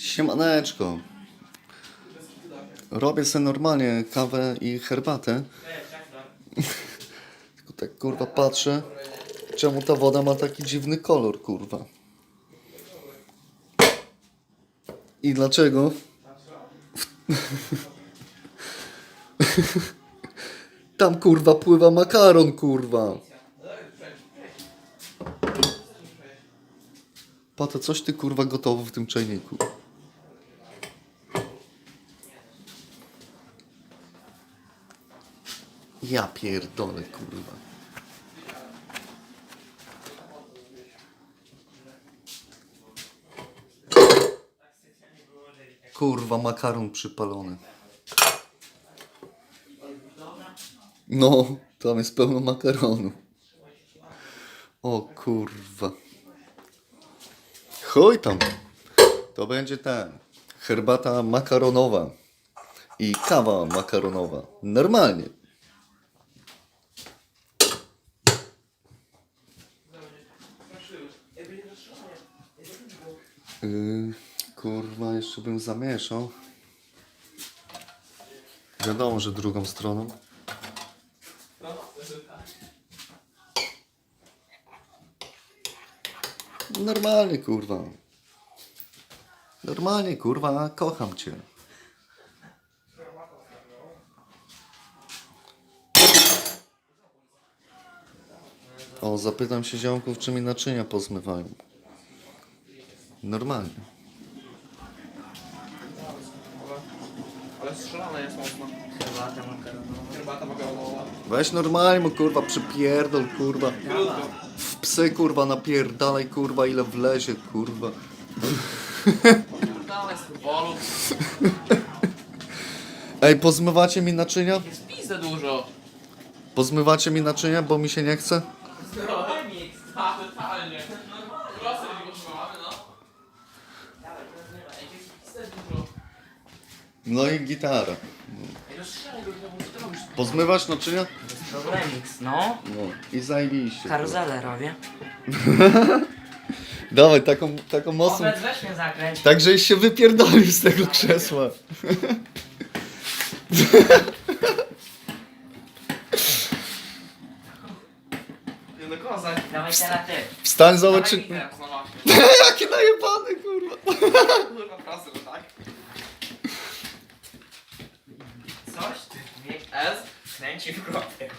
Siemaneczko. Robię sobie normalnie kawę i herbatę. Tylko tak kurwa patrzę, czemu ta woda ma taki dziwny kolor, kurwa. I dlaczego? Tam kurwa pływa makaron, kurwa. Pato, coś ty kurwa gotowo w tym czajniku. Ja pierdolę, kurwa. Kurwa, makaron przypalony. No, tam jest pełno makaronu. O kurwa. Chuj tam. To będzie ten. Herbata makaronowa. I kawa makaronowa. Normalnie. Yy, kurwa, jeszcze bym zamieszał. Wiadomo, że drugą stroną. Normalnie, kurwa. Normalnie, kurwa, kocham cię. O, zapytam się ziomków, czy mi naczynia pozmywają. Normalnie. Ale strzelane jest mocno. Herbata makaronowa. Herbata makaronowa. Weź normalnie, mu kurwa, przypierdol, kurwa. Krótko. W psy, kurwa, napierdalaj, kurwa, ile wlezie, kurwa. Dalej z futbolu. Ej, pozmywacie mi naczynia? Jest pizdę dużo. Pozmywacie mi naczynia, bo mi się nie chce? No, remix. Tak, totalnie. Klasy nie potrzebowamy, no. Jest pizdę dużo. No i gitara. No no? Pozmywasz naczynia? To remix, no. No. I zajebiście. Karuzelę robię. Dawaj, taką, taką mocną... Powiedz, weź mnie zakręć. Tak, żeś się wypierdolił z tego krzesła. Nie no, kozak. Dawaj teraz ty. Wstań, zobacz, czy... Jaki najebany, kurwa. Kurwa, prasy, tak? Coś ty mnie S? Kręci w głowie.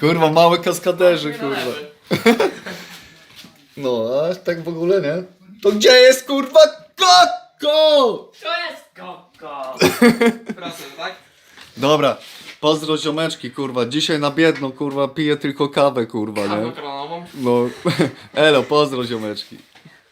Kurwa, małe kaskaderzy, kurwa. No, a tak w ogóle nie? To gdzie jest, kurwa, koko? To jest koko. No tak? Dobra, pozdro ziomeczki, kurwa. Dzisiaj na biedno, kurwa, piję tylko kawę, kurwa, nie? makaronową. No, elo, pozdro ziomeczki.